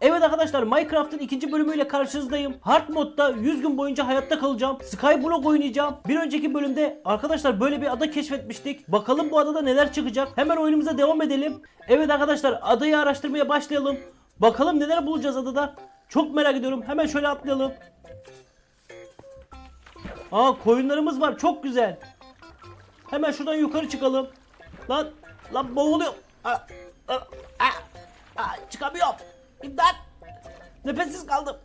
Evet arkadaşlar Minecraft'ın ikinci bölümüyle karşınızdayım. Hard modda 100 gün boyunca hayatta kalacağım. Skyblock oynayacağım. Bir önceki bölümde arkadaşlar böyle bir ada keşfetmiştik. Bakalım bu adada neler çıkacak. Hemen oyunumuza devam edelim. Evet arkadaşlar adayı araştırmaya başlayalım. Bakalım neler bulacağız adada. Çok merak ediyorum. Hemen şöyle atlayalım. Aa koyunlarımız var. Çok güzel. Hemen şuradan yukarı çıkalım. Lan lan boğuluyor. Aa, aa, aa, aa, çıkamıyorum. İmdat. Nefessiz kaldım.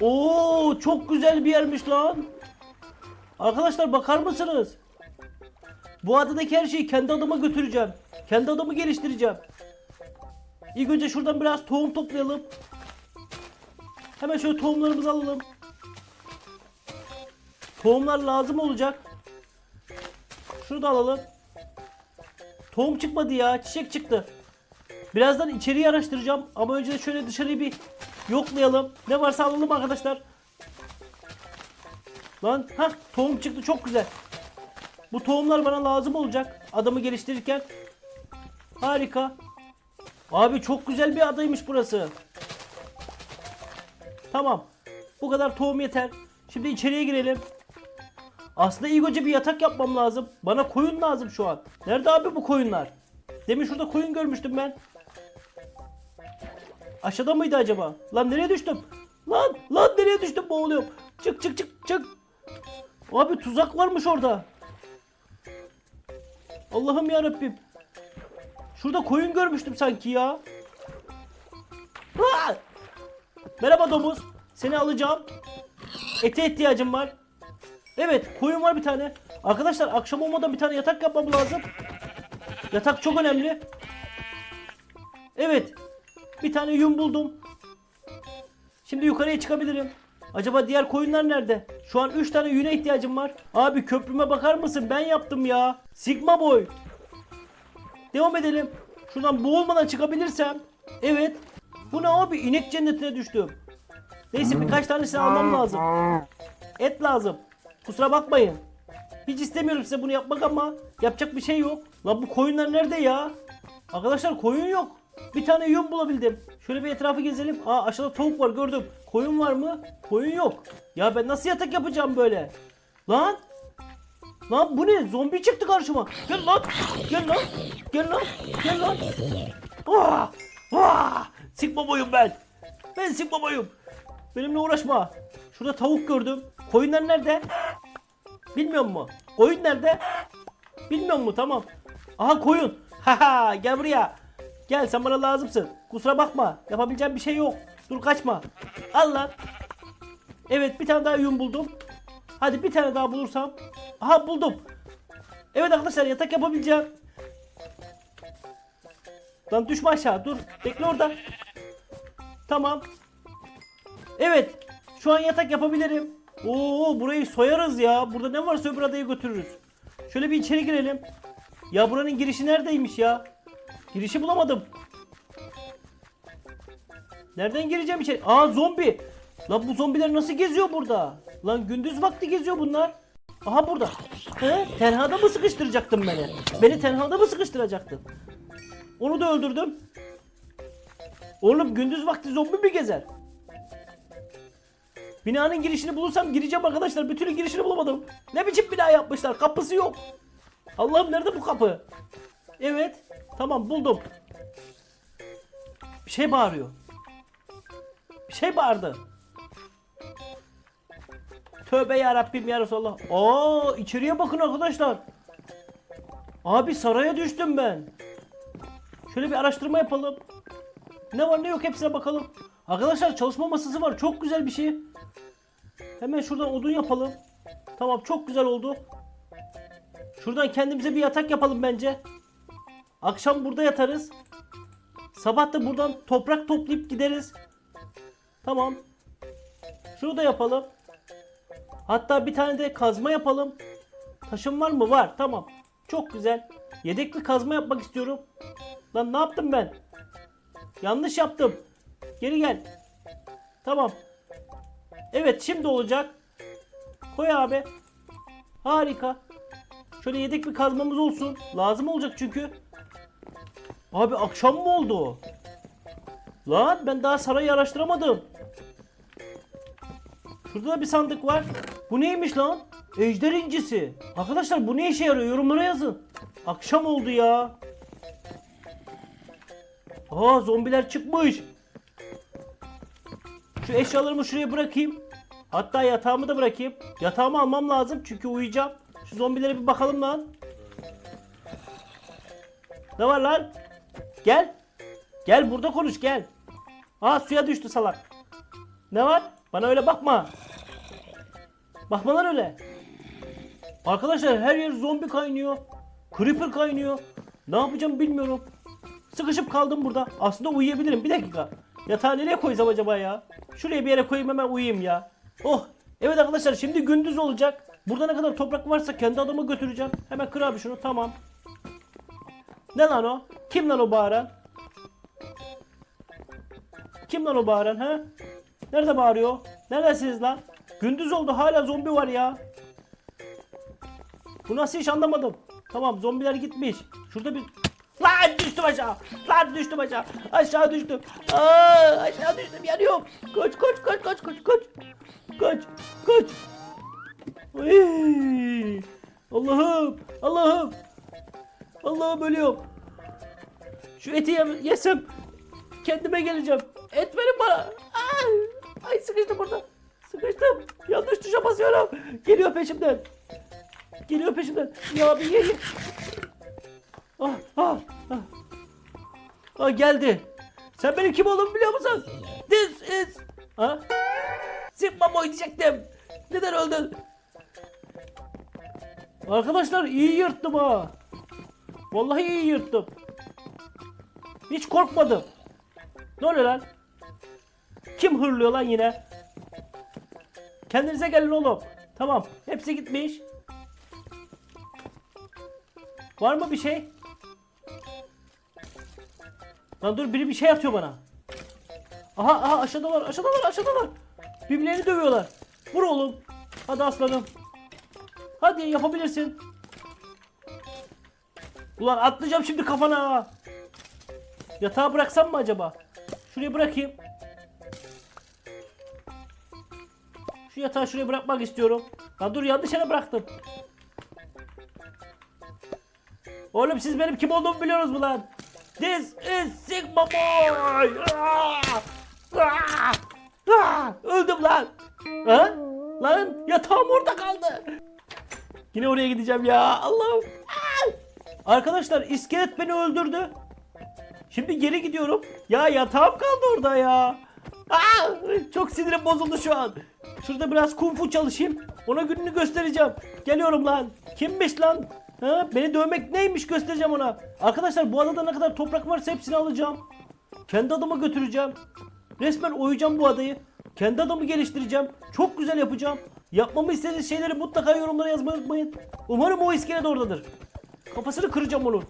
Oo çok güzel bir yermiş lan. Arkadaşlar bakar mısınız? Bu adadaki her şeyi kendi adıma götüreceğim. Kendi adamı geliştireceğim. İlk önce şuradan biraz tohum toplayalım. Hemen şöyle tohumlarımızı alalım. Tohumlar lazım olacak. Şunu da alalım. Tohum çıkmadı ya. Çiçek çıktı. Birazdan içeriği araştıracağım. Ama önce şöyle dışarıyı bir yoklayalım. Ne varsa alalım arkadaşlar. Lan ha tohum çıktı çok güzel. Bu tohumlar bana lazım olacak. Adamı geliştirirken. Harika. Abi çok güzel bir adaymış burası. Tamam. Bu kadar tohum yeter. Şimdi içeriye girelim. Aslında ilk önce bir yatak yapmam lazım. Bana koyun lazım şu an. Nerede abi bu koyunlar? Demin şurada koyun görmüştüm ben. Aşağıda mıydı acaba? Lan nereye düştüm? Lan lan nereye düştüm boğuluyorum. Çık çık çık çık. Abi tuzak varmış orada. Allah'ım ya Rabbim. Şurada koyun görmüştüm sanki ya. Aa! Merhaba domuz. Seni alacağım. Ete ihtiyacım var. Evet koyun var bir tane. Arkadaşlar akşam olmadan bir tane yatak yapmam lazım. Yatak çok önemli. Evet. Bir tane yün buldum. Şimdi yukarıya çıkabilirim. Acaba diğer koyunlar nerede? Şu an 3 tane yüne ihtiyacım var. Abi köprüme bakar mısın? Ben yaptım ya. Sigma boy. Devam edelim. Şuradan boğulmadan çıkabilirsem. Evet. Bu ne abi? İnek cennetine düştüm. Neyse birkaç tanesini almam lazım. Et lazım. Kusura bakmayın. Hiç istemiyorum size bunu yapmak ama yapacak bir şey yok. Lan bu koyunlar nerede ya? Arkadaşlar koyun yok. Bir tane yün bulabildim. Şöyle bir etrafı gezelim. Aa aşağıda tavuk var gördüm. Koyun var mı? Koyun yok. Ya ben nasıl yatak yapacağım böyle? Lan! Lan bu ne? Zombi çıktı karşıma. Gel lan! Gel lan! Gel lan! Gel lan! Vah! Vah! Sigma boyum ben. Ben Sigma boyum. Benimle uğraşma. Şurada tavuk gördüm. Koyunlar nerede? Bilmiyor mu? Koyun nerede? Bilmiyor mu? Tamam. Aha koyun. Haha gel buraya. Gel sen bana lazımsın. Kusura bakma. Yapabileceğim bir şey yok. Dur kaçma. Al lan. Evet bir tane daha yün buldum. Hadi bir tane daha bulursam. Aha buldum. Evet arkadaşlar yatak yapabileceğim. Lan düşme aşağı dur. Bekle orada. Tamam. Evet. Şu an yatak yapabilirim. Oo burayı soyarız ya. Burada ne varsa öbür adaya götürürüz. Şöyle bir içeri girelim. Ya buranın girişi neredeymiş ya? Girişi bulamadım. Nereden gireceğim içeri? Aa zombi. Lan bu zombiler nasıl geziyor burada? Lan gündüz vakti geziyor bunlar. Aha burada. He? Tenhada mı sıkıştıracaktın beni? Beni tenhada mı sıkıştıracaktın? Onu da öldürdüm. Oğlum gündüz vakti zombi mi gezer? Binanın girişini bulursam gireceğim arkadaşlar. Bir türlü girişini bulamadım. Ne biçim bina yapmışlar? Kapısı yok. Allah'ım nerede bu kapı? Evet. Tamam buldum. Bir şey bağırıyor. Bir şey bağırdı. Tövbe ya Rabbim ya Resulallah. Aa içeriye bakın arkadaşlar. Abi saraya düştüm ben. Şöyle bir araştırma yapalım. Ne var ne yok hepsine bakalım. Arkadaşlar çalışma masası var. Çok güzel bir şey. Hemen şuradan odun yapalım. Tamam çok güzel oldu. Şuradan kendimize bir yatak yapalım bence. Akşam burada yatarız. Sabah da buradan toprak toplayıp gideriz. Tamam. Şunu da yapalım. Hatta bir tane de kazma yapalım. Taşım var mı? Var. Tamam. Çok güzel. Yedekli kazma yapmak istiyorum. Lan ne yaptım ben? Yanlış yaptım. Geri gel. Tamam. Evet şimdi olacak. Koy abi. Harika. Şöyle yedek bir kazmamız olsun. Lazım olacak çünkü. Abi akşam mı oldu? Lan ben daha sarayı araştıramadım. Şurada da bir sandık var. Bu neymiş lan? Ejder incisi. Arkadaşlar bu ne işe yarıyor? Yorumlara yazın. Akşam oldu ya. Aa zombiler çıkmış. Şu eşyalarımı şuraya bırakayım. Hatta yatağımı da bırakayım. Yatağımı almam lazım çünkü uyuyacağım. Şu zombilere bir bakalım lan. Ne var lan? Gel. Gel burada konuş gel. Aa suya düştü salak. Ne var? Bana öyle bakma. Bakma lan öyle. Arkadaşlar her yer zombi kaynıyor. Creeper kaynıyor. Ne yapacağım bilmiyorum. Sıkışıp kaldım burada. Aslında uyuyabilirim. Bir dakika. Yatağı nereye koysam acaba ya? Şuraya bir yere koyayım hemen uyuyayım ya. Oh. Evet arkadaşlar şimdi gündüz olacak. Burada ne kadar toprak varsa kendi adamı götüreceğim. Hemen kır abi şunu tamam. Ne lan o? Kim lan o bağıran? Kim lan o bağıran ha? Nerede bağırıyor? Neredesiniz lan? Gündüz oldu hala zombi var ya. Bu nasıl iş anlamadım. Tamam zombiler gitmiş. Şurada bir... Lan düştüm aşağı. Lan düştüm aşağı. Aşağı düştüm. Aa, aşağı düştüm yanıyorum. Koş koş koş koş koş. Koş koş. Ay, Allah'ım Allah'ım. Allah'ım ölüyorum. Şu eti ye- yesem kendime geleceğim. Et verin bana. Ay, ay sıkıştım burada. Sıkıştım. Yanlış tuşa basıyorum. Geliyor peşimden. Geliyor peşimden. Ya bir ye. Ah, ah, ah. Ah geldi. Sen benim kim olduğumu biliyor musun? This is... Ha? Sigma boy diyecektim. Neden öldün? Arkadaşlar iyi yırttım ha. Vallahi iyi yırttım. Hiç korkmadım. Ne oluyor lan? Kim hırlıyor lan yine? Kendinize gelin oğlum. Tamam. Hepsi gitmiş. Var mı bir şey? Lan dur biri bir şey atıyor bana. Aha aha aşağıdalar aşağıdalar aşağıdalar. Birbirlerini dövüyorlar. Vur oğlum. Hadi aslanım. Hadi yapabilirsin. Ulan atlayacağım şimdi kafana. Yatağı bıraksam mı acaba? Şuraya bırakayım. Şu yatağı şuraya bırakmak istiyorum. Lan dur yanlış yere bıraktım. Oğlum siz benim kim olduğumu biliyorsunuz mu lan? This is Sigma Boy! Ah! Ah! Öldüm lan! Ha? Lan yatağım orada kaldı. Yine oraya gideceğim ya Allah'ım. Arkadaşlar iskelet beni öldürdü. Şimdi geri gidiyorum. Ya yatağım kaldı orada ya. Aa, çok sinirim bozuldu şu an. Şurada biraz kung fu çalışayım. Ona gününü göstereceğim. Geliyorum lan. Kimmiş lan? Ha, beni dövmek neymiş göstereceğim ona. Arkadaşlar bu adada ne kadar toprak varsa hepsini alacağım. Kendi adama götüreceğim. Resmen oyacağım bu adayı. Kendi adamı geliştireceğim. Çok güzel yapacağım. Yapmamı istediğiniz şeyleri mutlaka yorumlara yazmayı unutmayın. Umarım o iskelet oradadır. Kafasını kıracağım onun.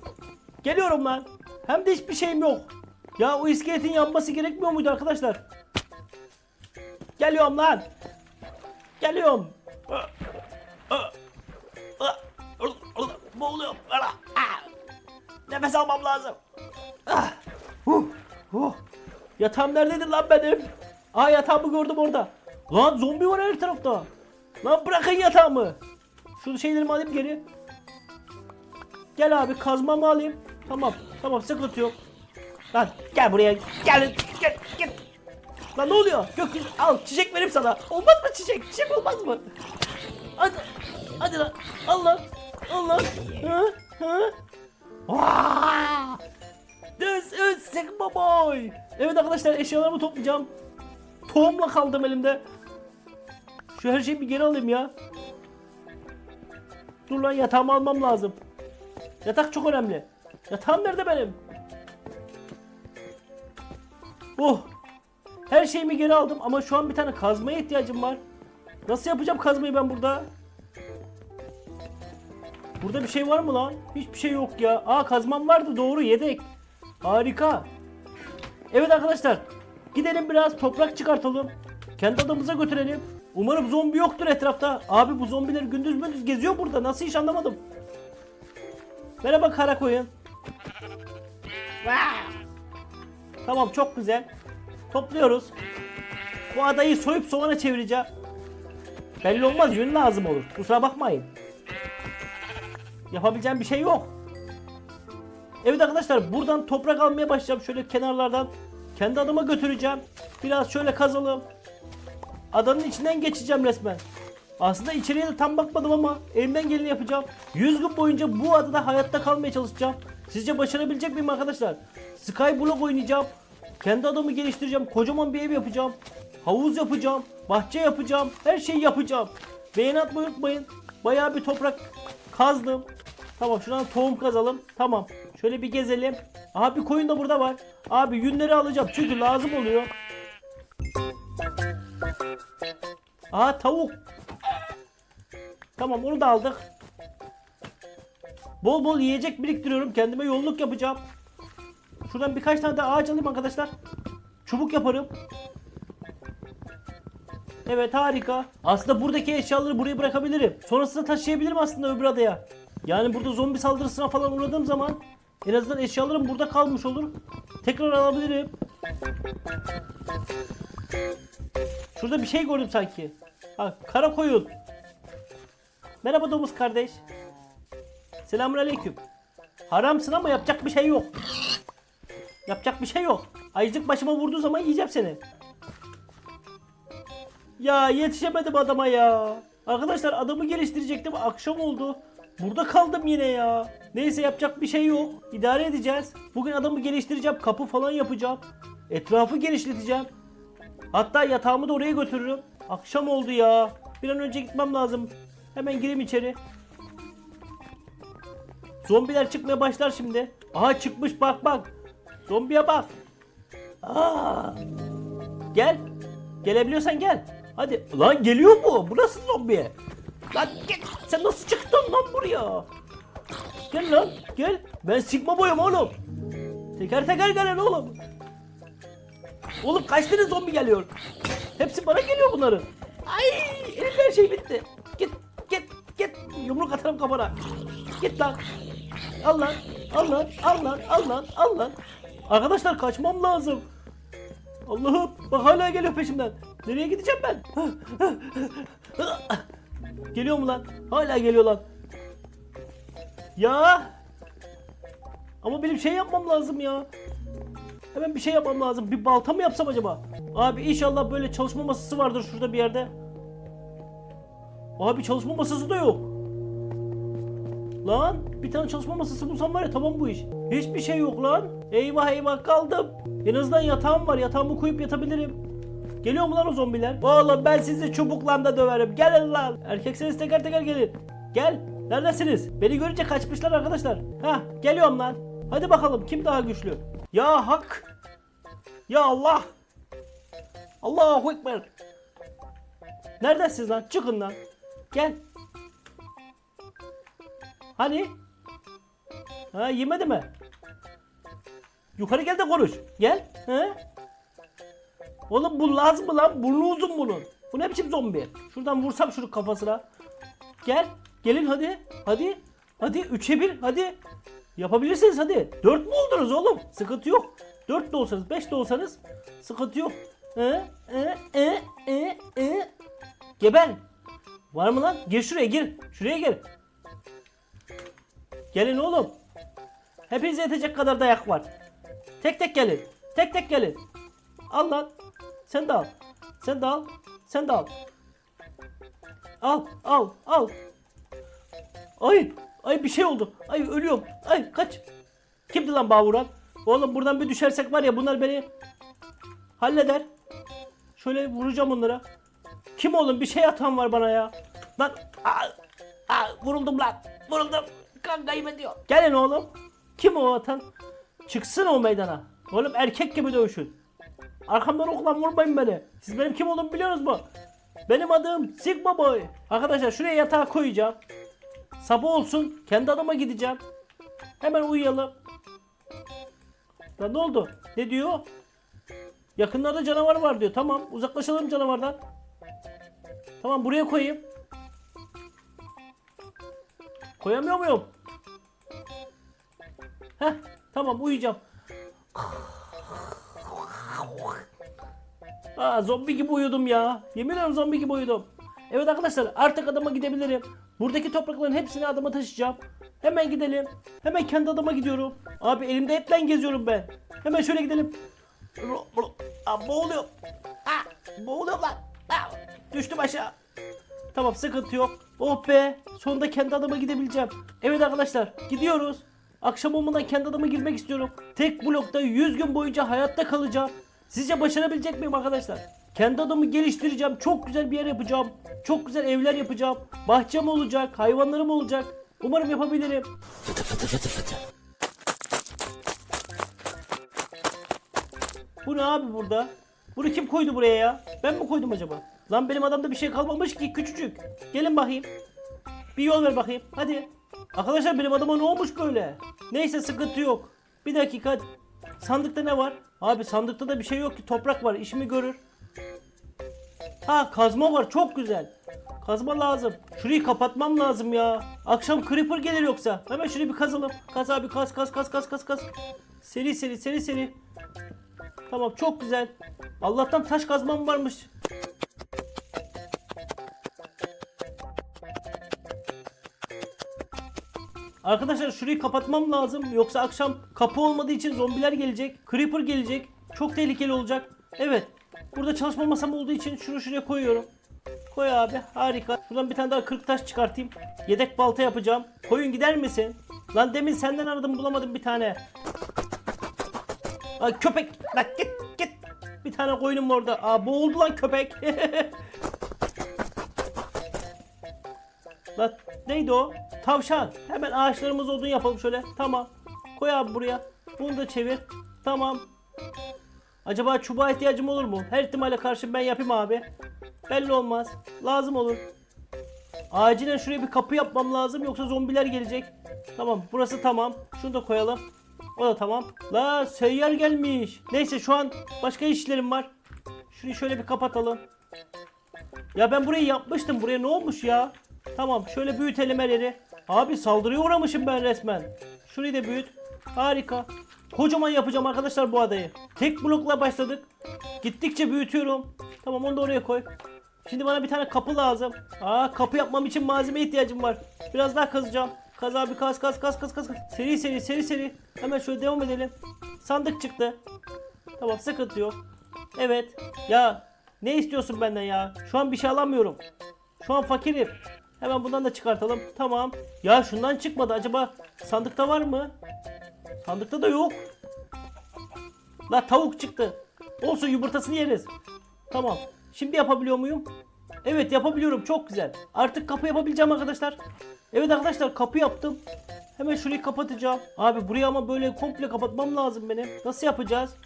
Geliyorum lan. Hem de hiçbir şeyim yok. Ya o iskeletin yanması gerekmiyor muydu arkadaşlar? Geliyorum lan. Geliyorum. Boğuluyorum. Nefes almam lazım. Huh. Huh. Yatağım neredeydi lan benim? Aa yatağımı gördüm orada. Lan zombi var her tarafta. Lan bırakın yatağımı. Şu şeylerimi alayım geri. Gel abi kazmamı alayım. Tamam. Tamam sıkıntı yok. Lan gel buraya. Gel. Gel. Gel. Lan ne oluyor? Gökyüzü al çiçek vereyim sana. Olmaz mı çiçek? Çiçek olmaz mı? Hadi. Hadi lan. Al lan. Al lan. Hı? Hı? Vaa! This is Sigma Boy. Evet arkadaşlar eşyalarımı toplayacağım. Tohumla kaldım elimde. Şu her şeyi bir geri alayım ya. Dur lan yatağımı almam lazım. Yatak çok önemli. Yatağım nerede benim? Oh. Her şeyimi geri aldım ama şu an bir tane kazmaya ihtiyacım var. Nasıl yapacağım kazmayı ben burada? Burada bir şey var mı lan? Hiçbir şey yok ya. Aa kazmam vardı doğru yedek. Harika. Evet arkadaşlar. Gidelim biraz toprak çıkartalım. Kendi adamıza götürelim. Umarım zombi yoktur etrafta. Abi bu zombiler gündüz gündüz geziyor burada. Nasıl iş anlamadım. Merhaba kara koyun. Tamam çok güzel. Topluyoruz. Bu adayı soyup soğana çevireceğim. Belli olmaz yün lazım olur. Kusura bakmayın. Yapabileceğim bir şey yok. Evet arkadaşlar buradan toprak almaya başlayacağım şöyle kenarlardan. Kendi adıma götüreceğim. Biraz şöyle kazalım. Adanın içinden geçeceğim resmen. Aslında içeriye de tam bakmadım ama elimden geleni yapacağım. 100 gün boyunca bu adada hayatta kalmaya çalışacağım. Sizce başarabilecek miyim arkadaşlar? Skyblock oynayacağım. Kendi adamı geliştireceğim. Kocaman bir ev yapacağım. Havuz yapacağım. Bahçe yapacağım. Her şeyi yapacağım. Beğeni atmayı unutmayın. Bayağı bir toprak kazdım. Tamam şuradan tohum kazalım. Tamam. Şöyle bir gezelim. Aha bir koyun da burada var. Abi yünleri alacağım çünkü lazım oluyor. Aha tavuk. Tamam onu da aldık. Bol bol yiyecek biriktiriyorum. Kendime yolluk yapacağım. Şuradan birkaç tane de ağaç alayım arkadaşlar. Çubuk yaparım. Evet harika. Aslında buradaki eşyaları buraya bırakabilirim. Sonrasında taşıyabilirim aslında öbür adaya. Yani burada zombi saldırısına falan uğradığım zaman en azından eşyalarım burada kalmış olur. Tekrar alabilirim. Şurada bir şey gördüm sanki. Ha, kara koyun. Merhaba domuz kardeş. Selamünaleyküm. Haramsın ama yapacak bir şey yok. Yapacak bir şey yok. Ayıcık başıma vurduğu zaman yiyeceğim seni. Ya yetişemedim adama ya. Arkadaşlar adamı geliştirecektim. Akşam oldu. Burada kaldım yine ya. Neyse yapacak bir şey yok. İdare edeceğiz. Bugün adamı geliştireceğim. Kapı falan yapacağım. Etrafı genişleteceğim. Hatta yatağımı da oraya götürürüm. Akşam oldu ya. Bir an önce gitmem lazım. Hemen gireyim içeri. Zombiler çıkmaya başlar şimdi. Aha çıkmış bak bak. Zombiye bak. Aa. Gel. Gelebiliyorsan gel. Hadi. Lan geliyor mu? Bu nasıl zombi? Lan gel. Sen nasıl çıktın lan buraya? Gel lan. Gel. Ben Sigma boyum oğlum. Teker teker gelin oğlum. Oğlum kaç tane zombi geliyor? Hepsi bana geliyor bunların. Ay elimde her şey bitti. Yumruk atarım kafana. Git lan. Al lan. Al lan. Al lan. Al lan. Al lan. Arkadaşlar kaçmam lazım. Allah'ım bak hala geliyor peşimden. Nereye gideceğim ben? geliyor mu lan? Hala geliyor lan. Ya. Ama benim şey yapmam lazım ya. Hemen bir şey yapmam lazım. Bir balta mı yapsam acaba? Abi inşallah böyle çalışma masası vardır şurada bir yerde. Abi çalışma masası da yok. Lan bir tane çalışma masası bulsam var ya tamam bu iş. Hiçbir şey yok lan. Eyvah eyvah kaldım. En azından yatağım var. Yatağımı koyup yatabilirim. Geliyor mu lan o zombiler? Oğlum ben sizi çubukla da döverim. Gelin lan. Erkekseniz teker teker gelin. Gel. Neredesiniz? Beni görünce kaçmışlar arkadaşlar. Hah geliyorum lan. Hadi bakalım kim daha güçlü? Ya hak. Ya Allah. Allahu Ekber. Neredesiniz lan? Çıkın lan. Gel. Hani? Ha yemedi mi? Yukarı gel de konuş. Gel. He? Oğlum bu lazım mı lan? Burnu uzun bunun. Bu ne biçim zombi? Şuradan vursam şunu kafasına. Gel. Gelin hadi. Hadi. Hadi 3'e 1 hadi. Yapabilirsiniz hadi. 4 mü oldunuz oğlum? Sıkıntı yok. 4 de olsanız 5 de olsanız sıkıntı yok. E, e, e, e, e. Geber. Var mı lan? Gir şuraya gir. Şuraya gir. Gelin oğlum. Hepinize yetecek kadar dayak var. Tek tek gelin. Tek tek gelin. Al lan. Sen de al. Sen de al. Sen de al. Al, al, al. Ay, ay bir şey oldu. Ay ölüyorum. Ay kaç. Kimdi lan bana vuran? Oğlum buradan bir düşersek var ya bunlar beni halleder. Şöyle vuracağım onlara. Kim oğlum bir şey atan var bana ya. Lan aa, aa, vuruldum lan. Vuruldum. Kan kaybediyor. Gelin oğlum. Kim o atan? Çıksın o meydana. Oğlum erkek gibi dövüşün. Arkamdan oklan vurmayın beni. Siz benim kim olduğumu biliyorsunuz mu? Benim adım Sigma Boy. Arkadaşlar şuraya yatağı koyacağım. Sabah olsun. Kendi adama gideceğim. Hemen uyuyalım. Lan ne oldu? Ne diyor? Yakınlarda canavar var diyor. Tamam uzaklaşalım canavardan. Tamam buraya koyayım. Koyamıyor muyum? Heh tamam uyuyacağım. Aa, zombi gibi uyudum ya. Yemin ederim zombi gibi uyudum. Evet arkadaşlar artık adama gidebilirim. Buradaki toprakların hepsini adama taşıyacağım. Hemen gidelim. Hemen kendi adama gidiyorum. Abi elimde etle geziyorum ben. Hemen şöyle gidelim. Aa, boğuluyor. Aa, boğuluyor lan. Aa, düştüm aşağı. Tamam sıkıntı yok. Oh be sonunda kendi adama gidebileceğim. Evet arkadaşlar gidiyoruz. Akşam olmadan kendi adama girmek istiyorum. Tek blokta 100 gün boyunca hayatta kalacağım. Sizce başarabilecek miyim arkadaşlar? Kendi adamı geliştireceğim. Çok güzel bir yer yapacağım. Çok güzel evler yapacağım. Bahçem olacak. Hayvanlarım olacak. Umarım yapabilirim. Fıtı fıtı fıtı fıtı. Bu ne abi burada? Bunu kim koydu buraya ya? Ben mi koydum acaba? Lan benim adamda bir şey kalmamış ki küçücük. Gelin bakayım. Bir yol ver bakayım. Hadi. Arkadaşlar benim adama ne olmuş böyle? Neyse sıkıntı yok. Bir dakika. Sandıkta ne var? Abi sandıkta da bir şey yok ki. Toprak var. işimi görür. Ha kazma var. Çok güzel. Kazma lazım. Şurayı kapatmam lazım ya. Akşam creeper gelir yoksa. Hemen şurayı bir kazalım. Kaz abi kaz kaz kaz kaz kaz kaz. Seri seri seri seri. Tamam çok güzel. Allah'tan taş kazmam varmış. Arkadaşlar şurayı kapatmam lazım. Yoksa akşam kapı olmadığı için zombiler gelecek. Creeper gelecek. Çok tehlikeli olacak. Evet. Burada çalışma masam olduğu için şunu şuraya koyuyorum. Koy abi. Harika. Şuradan bir tane daha 40 taş çıkartayım. Yedek balta yapacağım. Koyun gider misin? Lan demin senden aradım bulamadım bir tane. Ay köpek. Lan git git. Bir tane koyunum orada. Aa boğuldu lan köpek. Lan neydi o? Tavşan. Hemen ağaçlarımız odun yapalım şöyle. Tamam. Koy abi buraya. Bunu da çevir. Tamam. Acaba çubuğa ihtiyacım olur mu? Her ihtimale karşı ben yapayım abi. Belli olmaz. Lazım olur. Acilen şuraya bir kapı yapmam lazım yoksa zombiler gelecek. Tamam burası tamam. Şunu da koyalım. O da tamam. La seyyar gelmiş. Neyse şu an başka işlerim var. Şurayı şöyle bir kapatalım. Ya ben burayı yapmıştım. Buraya ne olmuş ya? Tamam şöyle büyütelim her yeri. Abi saldırıya uğramışım ben resmen. Şurayı da büyüt. Harika. Kocaman yapacağım arkadaşlar bu adayı. Tek blokla başladık. Gittikçe büyütüyorum. Tamam onu da oraya koy. Şimdi bana bir tane kapı lazım. Aa kapı yapmam için malzeme ihtiyacım var. Biraz daha kazacağım. Kaz abi kaz kaz kaz kaz kaz. Seri seri seri seri. Hemen şöyle devam edelim. Sandık çıktı. Tamam sıkıntı yok. Evet. Ya ne istiyorsun benden ya? Şu an bir şey alamıyorum. Şu an fakirim. Hemen bundan da çıkartalım. Tamam. Ya şundan çıkmadı. Acaba sandıkta var mı? Sandıkta da yok. La tavuk çıktı. Olsun yumurtasını yeriz. Tamam. Şimdi yapabiliyor muyum? Evet yapabiliyorum. Çok güzel. Artık kapı yapabileceğim arkadaşlar. Evet arkadaşlar kapı yaptım. Hemen şurayı kapatacağım. Abi burayı ama böyle komple kapatmam lazım benim. Nasıl yapacağız?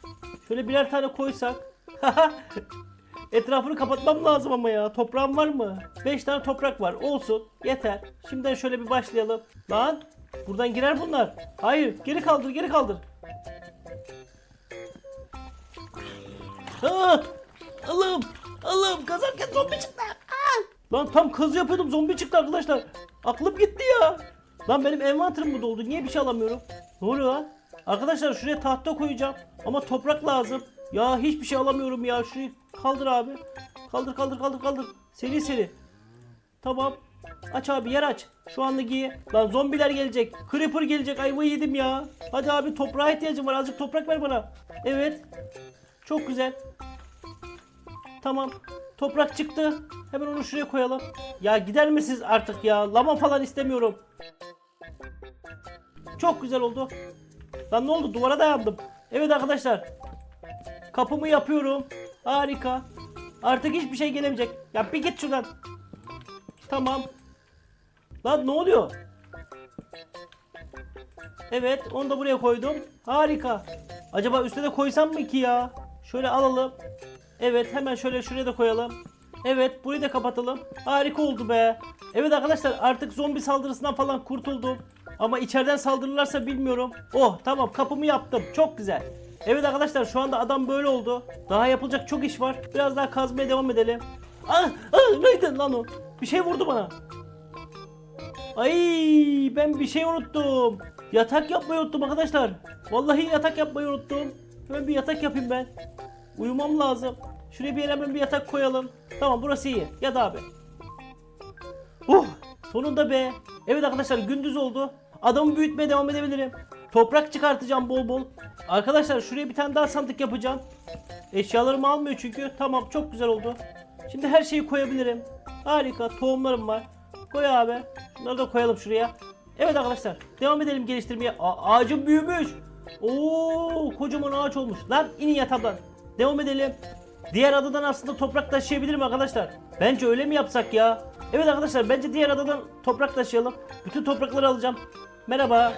Şöyle birer tane koysak. Etrafını kapatmam lazım ama ya. Toprağım var mı? 5 tane toprak var. Olsun. Yeter. Şimdiden şöyle bir başlayalım. Lan. Buradan girer bunlar. Hayır. Geri kaldır. Geri kaldır. Aa! Allah'ım. Allah'ım. Kazarken zombi çıktı. Aa! Lan tam kazı yapıyordum. Zombi çıktı arkadaşlar. Aklım gitti ya. Lan benim envanterim mi doldu? Niye bir şey alamıyorum? Ne oluyor lan? Arkadaşlar şuraya tahta koyacağım. Ama toprak lazım. Ya hiçbir şey alamıyorum ya. Şurayı kaldır abi. Kaldır kaldır kaldır kaldır. Seri seri. Tamam. Aç abi yer aç. Şu anlık iyi. Lan zombiler gelecek. Creeper gelecek. Ayvayı yedim ya. Hadi abi toprağa ihtiyacım var. Azıcık toprak ver bana. Evet. Çok güzel. Tamam. Toprak çıktı. Hemen onu şuraya koyalım. Ya gider misiniz artık ya? Lama falan istemiyorum. Çok güzel oldu. Lan ne oldu? Duvara dayandım. Evet arkadaşlar. Kapımı yapıyorum. Harika. Artık hiçbir şey gelemeyecek. Ya bir git şuradan. Tamam. Lan ne oluyor? Evet onu da buraya koydum. Harika. Acaba üstüne de koysam mı ki ya? Şöyle alalım. Evet hemen şöyle şuraya da koyalım. Evet burayı da kapatalım. Harika oldu be. Evet arkadaşlar artık zombi saldırısından falan kurtuldum. Ama içeriden saldırırlarsa bilmiyorum. Oh tamam kapımı yaptım. Çok güzel. Evet arkadaşlar şu anda adam böyle oldu. Daha yapılacak çok iş var. Biraz daha kazmaya devam edelim. Ah, ah neydi lan o? Bir şey vurdu bana. Ay ben bir şey unuttum. Yatak yapmayı unuttum arkadaşlar. Vallahi yatak yapmayı unuttum. Hemen bir yatak yapayım ben. Uyumam lazım. Şuraya bir yere hemen bir yatak koyalım. Tamam burası iyi. Yat abi. Uh sonunda be. Evet arkadaşlar gündüz oldu. Adamı büyütmeye devam edebilirim. Toprak çıkartacağım bol bol. Arkadaşlar şuraya bir tane daha sandık yapacağım. Eşyalarımı almıyor çünkü. Tamam çok güzel oldu. Şimdi her şeyi koyabilirim. Harika tohumlarım var. Koy abi. Bunları da koyalım şuraya. Evet arkadaşlar devam edelim geliştirmeye. A- ağacım büyümüş. Oo kocaman ağaç olmuş. Lan inin yatağımdan. Devam edelim. Diğer adadan aslında toprak taşıyabilirim arkadaşlar. Bence öyle mi yapsak ya? Evet arkadaşlar bence diğer adadan toprak taşıyalım. Bütün toprakları alacağım. Merhaba.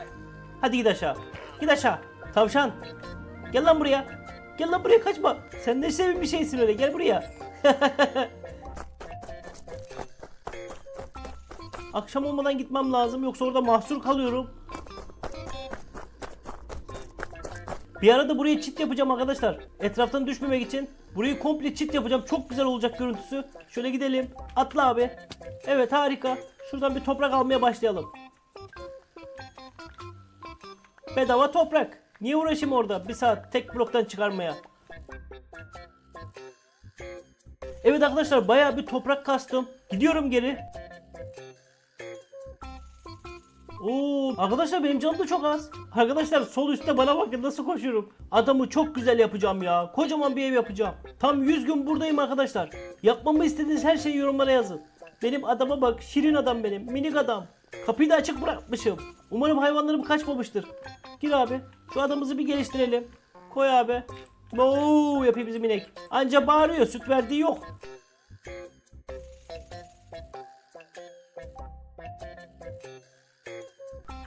Hadi git aşağı. Git aşağı. Tavşan. Gel lan buraya. Gel lan buraya kaçma. Sen ne sevimli bir şeysin öyle. Gel buraya. Akşam olmadan gitmem lazım yoksa orada mahsur kalıyorum. Bir arada buraya çit yapacağım arkadaşlar. Etraftan düşmemek için. Burayı komple çit yapacağım. Çok güzel olacak görüntüsü. Şöyle gidelim. Atla abi. Evet harika. Şuradan bir toprak almaya başlayalım. Bedava toprak. Niye uğraşayım orada bir saat tek bloktan çıkarmaya? Evet arkadaşlar bayağı bir toprak kastım. Gidiyorum geri. Oo, arkadaşlar benim canım da çok az. Arkadaşlar sol üstte bana bakın nasıl koşuyorum. Adamı çok güzel yapacağım ya. Kocaman bir ev yapacağım. Tam 100 gün buradayım arkadaşlar. Yapmamı istediğiniz her şeyi yorumlara yazın. Benim adama bak. Şirin adam benim. Minik adam. Kapıyı da açık bırakmışım. Umarım hayvanlarım kaçmamıştır. Gir abi. Şu adamımızı bir geliştirelim. Koy abi. Oo yapıyor bizim inek. Anca bağırıyor. Süt verdiği yok.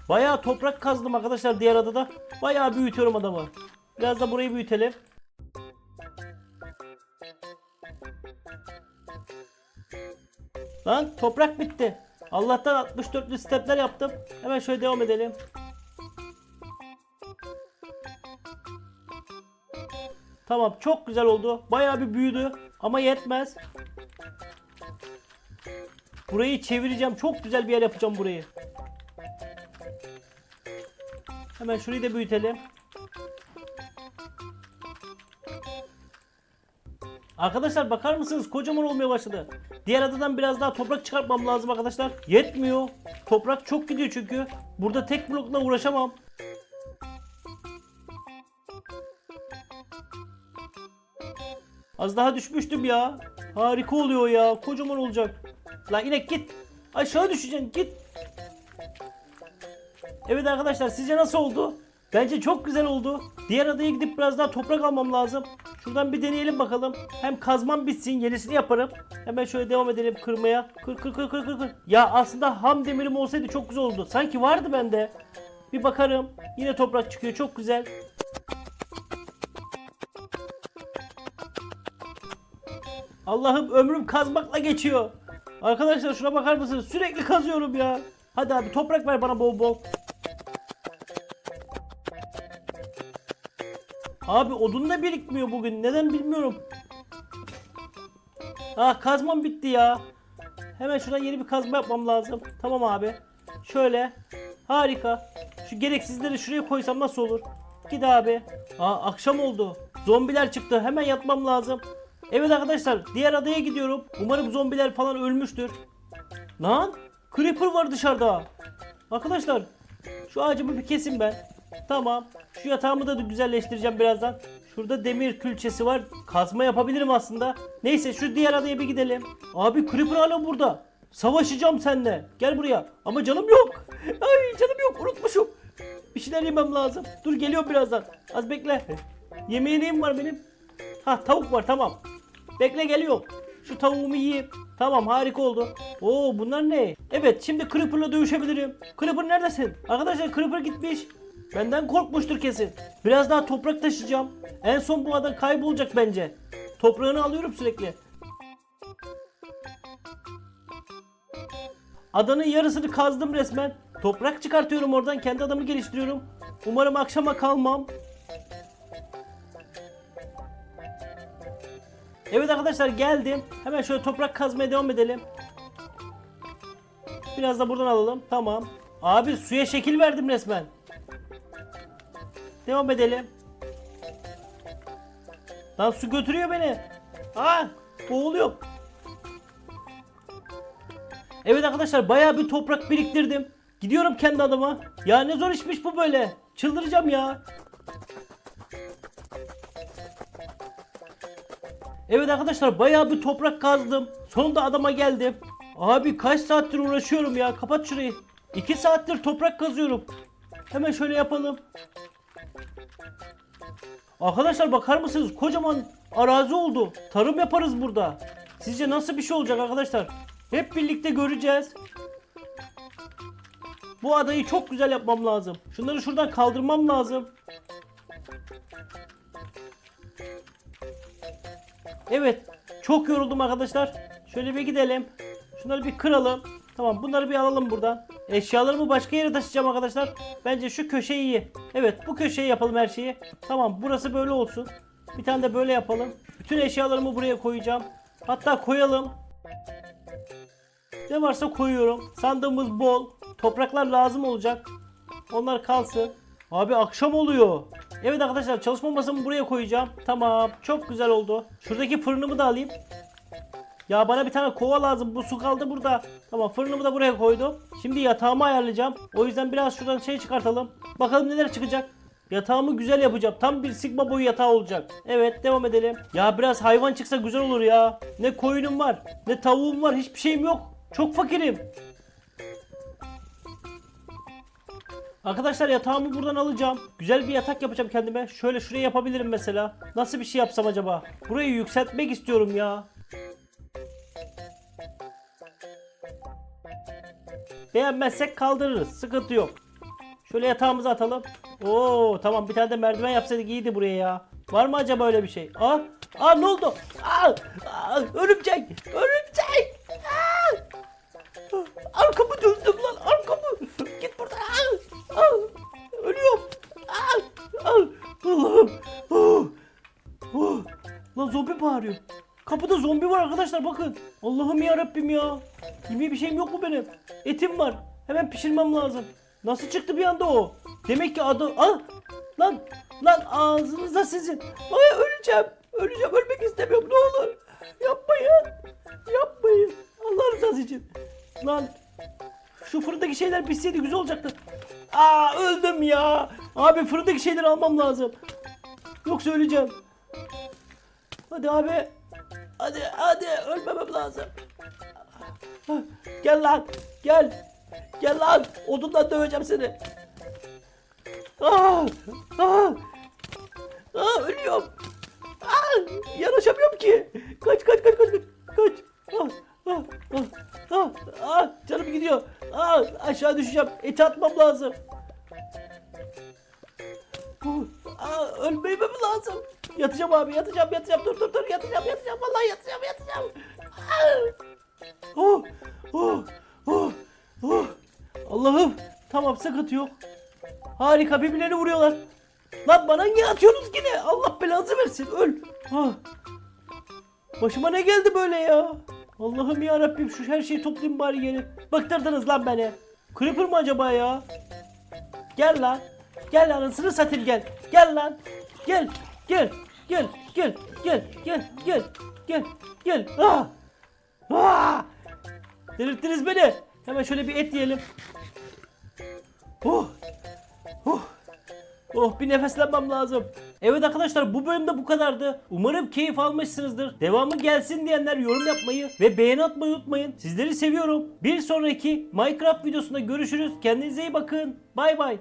Bayağı toprak kazdım arkadaşlar diğer adada. Bayağı büyütüyorum adamı. Biraz da burayı büyütelim. Lan toprak bitti. Allah'tan 64'lü stepler yaptım. Hemen şöyle devam edelim. Tamam çok güzel oldu. Bayağı bir büyüdü ama yetmez. Burayı çevireceğim. Çok güzel bir yer yapacağım burayı. Hemen şurayı da büyütelim. Arkadaşlar bakar mısınız? Kocaman olmaya başladı. Diğer adadan biraz daha toprak çıkartmam lazım arkadaşlar. Yetmiyor. Toprak çok gidiyor çünkü. Burada tek blokla uğraşamam. Az daha düşmüştüm ya. Harika oluyor ya. Kocaman olacak. La inek git. Aşağı düşeceksin git. Evet arkadaşlar sizce nasıl oldu? Bence çok güzel oldu. Diğer adaya gidip biraz daha toprak almam lazım. Şuradan bir deneyelim bakalım. Hem kazmam bitsin yenisini yaparım. Hemen şöyle devam edelim kırmaya. Kır kır kır kır kır kır. Ya aslında ham demirim olsaydı çok güzel oldu. Sanki vardı bende. Bir bakarım. Yine toprak çıkıyor çok güzel. Allah'ım ömrüm kazmakla geçiyor. Arkadaşlar şuna bakar mısınız? Sürekli kazıyorum ya. Hadi abi toprak ver bana bol bol. Abi odun da birikmiyor bugün. Neden bilmiyorum. Ah kazmam bitti ya. Hemen şuradan yeni bir kazma yapmam lazım. Tamam abi. Şöyle. Harika. Şu gereksizleri şuraya koysam nasıl olur? Git abi. Aa akşam oldu. Zombiler çıktı. Hemen yatmam lazım. Evet arkadaşlar diğer adaya gidiyorum. Umarım zombiler falan ölmüştür. Lan Creeper var dışarıda. Arkadaşlar şu ağacımı bir kesin ben. Tamam. Şu yatağımı da güzelleştireceğim birazdan. Şurada demir külçesi var. Kazma yapabilirim aslında. Neyse şu diğer adaya bir gidelim. Abi Creeper hala burada. Savaşacağım seninle. Gel buraya. Ama canım yok. Ay canım yok. Unutmuşum. Bir şeyler yemem lazım. Dur geliyorum birazdan. Az bekle. Yemeğe neyim var benim? Ha tavuk var tamam. Bekle geliyorum. Şu tavuğumu yiyeyim. Tamam harika oldu. Oo bunlar ne? Evet şimdi Creeper'la dövüşebilirim. Creeper neredesin? Arkadaşlar Creeper gitmiş. Benden korkmuştur kesin. Biraz daha toprak taşıyacağım. En son bu adam kaybolacak bence. Toprağını alıyorum sürekli. Adanın yarısını kazdım resmen. Toprak çıkartıyorum oradan. Kendi adamı geliştiriyorum. Umarım akşama kalmam. Evet arkadaşlar geldim. Hemen şöyle toprak kazmaya devam edelim. Biraz da buradan alalım. Tamam. Abi suya şekil verdim resmen. Devam edelim. Lan su götürüyor beni. Aa, boğuluyorum. Evet arkadaşlar bayağı bir toprak biriktirdim. Gidiyorum kendi adıma. Ya ne zor işmiş bu böyle. Çıldıracağım ya. Evet arkadaşlar bayağı bir toprak kazdım. Sonunda adama geldim. Abi kaç saattir uğraşıyorum ya. Kapat şurayı. 2 saattir toprak kazıyorum. Hemen şöyle yapalım. Arkadaşlar bakar mısınız? Kocaman arazi oldu. Tarım yaparız burada. Sizce nasıl bir şey olacak arkadaşlar? Hep birlikte göreceğiz. Bu adayı çok güzel yapmam lazım. Şunları şuradan kaldırmam lazım. Evet. Çok yoruldum arkadaşlar. Şöyle bir gidelim. Şunları bir kıralım. Tamam bunları bir alalım buradan. Eşyalarımı başka yere taşıyacağım arkadaşlar. Bence şu köşe iyi. Evet bu köşeyi yapalım her şeyi. Tamam burası böyle olsun. Bir tane de böyle yapalım. Bütün eşyalarımı buraya koyacağım. Hatta koyalım. Ne varsa koyuyorum. Sandığımız bol. Topraklar lazım olacak. Onlar kalsın. Abi akşam oluyor. Evet arkadaşlar çalışma masamı buraya koyacağım. Tamam. Çok güzel oldu. Şuradaki fırınımı da alayım. Ya bana bir tane kova lazım. Bu su kaldı burada. Tamam fırınımı da buraya koydum. Şimdi yatağımı ayarlayacağım. O yüzden biraz şuradan şey çıkartalım. Bakalım neler çıkacak. Yatağımı güzel yapacağım. Tam bir sigma boyu yatağı olacak. Evet devam edelim. Ya biraz hayvan çıksa güzel olur ya. Ne koyunum var, ne tavuğum var, hiçbir şeyim yok. Çok fakirim. Arkadaşlar yatağımı buradan alacağım. Güzel bir yatak yapacağım kendime. Şöyle şuraya yapabilirim mesela. Nasıl bir şey yapsam acaba? Burayı yükseltmek istiyorum ya. Beğenmezsek kaldırırız. Sıkıntı yok. Şöyle yatağımızı atalım. Oo tamam bir tane de merdiven yapsaydık iyiydi buraya ya. Var mı acaba öyle bir şey? Aa, aa ne oldu? Aa, aa, örümcek! Örümcek! Aa! Arkamı döndüm lan arkamı. Git buradan. Aa, aa, ölüyorum. Aa, aa, Allah'ım. Oh, oh. Lan zombi bağırıyor. Kapıda zombi var arkadaşlar bakın. Allah'ım ya Rabbim ya. Yemeğe bir şeyim yok mu benim? Etim var. Hemen pişirmem lazım. Nasıl çıktı bir anda o? Demek ki adı... Aa, lan lan ağzınıza sizin. Ay öleceğim. Öleceğim. Ölmek istemiyorum. Ne olur. Yapmayın. Yapmayın. Allah rızası için. Lan şu fırındaki şeyler pişseydi güzel olacaktı. Aa öldüm ya. Abi fırındaki şeyleri almam lazım. Yoksa öleceğim. Hadi abi. Hadi hadi ölmemem lazım. Gel lan. Gel. Gel lan. Odundan döveceğim seni. Aa, aa, aa, ölüyorum. Aa, yanaşamıyorum ki. Kaç kaç kaç kaç kaç. Kaç. Ah, ah, ah, ah, ah, canım gidiyor. Ah, aşağı düşeceğim. Eti atmam lazım. Ah, ölmemem lazım. Yatacağım abi yatacağım yatacağım dur dur dur yatacağım yatacağım vallahi yatacağım yatacağım. Oh, oh, oh, oh. Allah'ım tamam sıkıntı yok. Harika birbirlerini vuruyorlar. Lan bana niye atıyorsunuz yine? Allah belanızı versin öl. Ah. Başıma ne geldi böyle ya? Allah'ım ya Rabbim şu her şeyi toplayayım bari geri. Bıktırdınız lan beni. Creeper mı acaba ya? Gel lan. Gel anasını satayım gel. Gel lan. Gel. Gel. Gel. Gel. Gel. Gel. Gel. Gel. Gel. Ah. Ah. Delirttiniz beni. Hemen şöyle bir et yiyelim. Oh. Oh. Oh bir nefeslenmem lazım. Evet arkadaşlar bu bölümde bu kadardı. Umarım keyif almışsınızdır. Devamı gelsin diyenler yorum yapmayı ve beğeni atmayı unutmayın. Sizleri seviyorum. Bir sonraki Minecraft videosunda görüşürüz. Kendinize iyi bakın. Bay bay.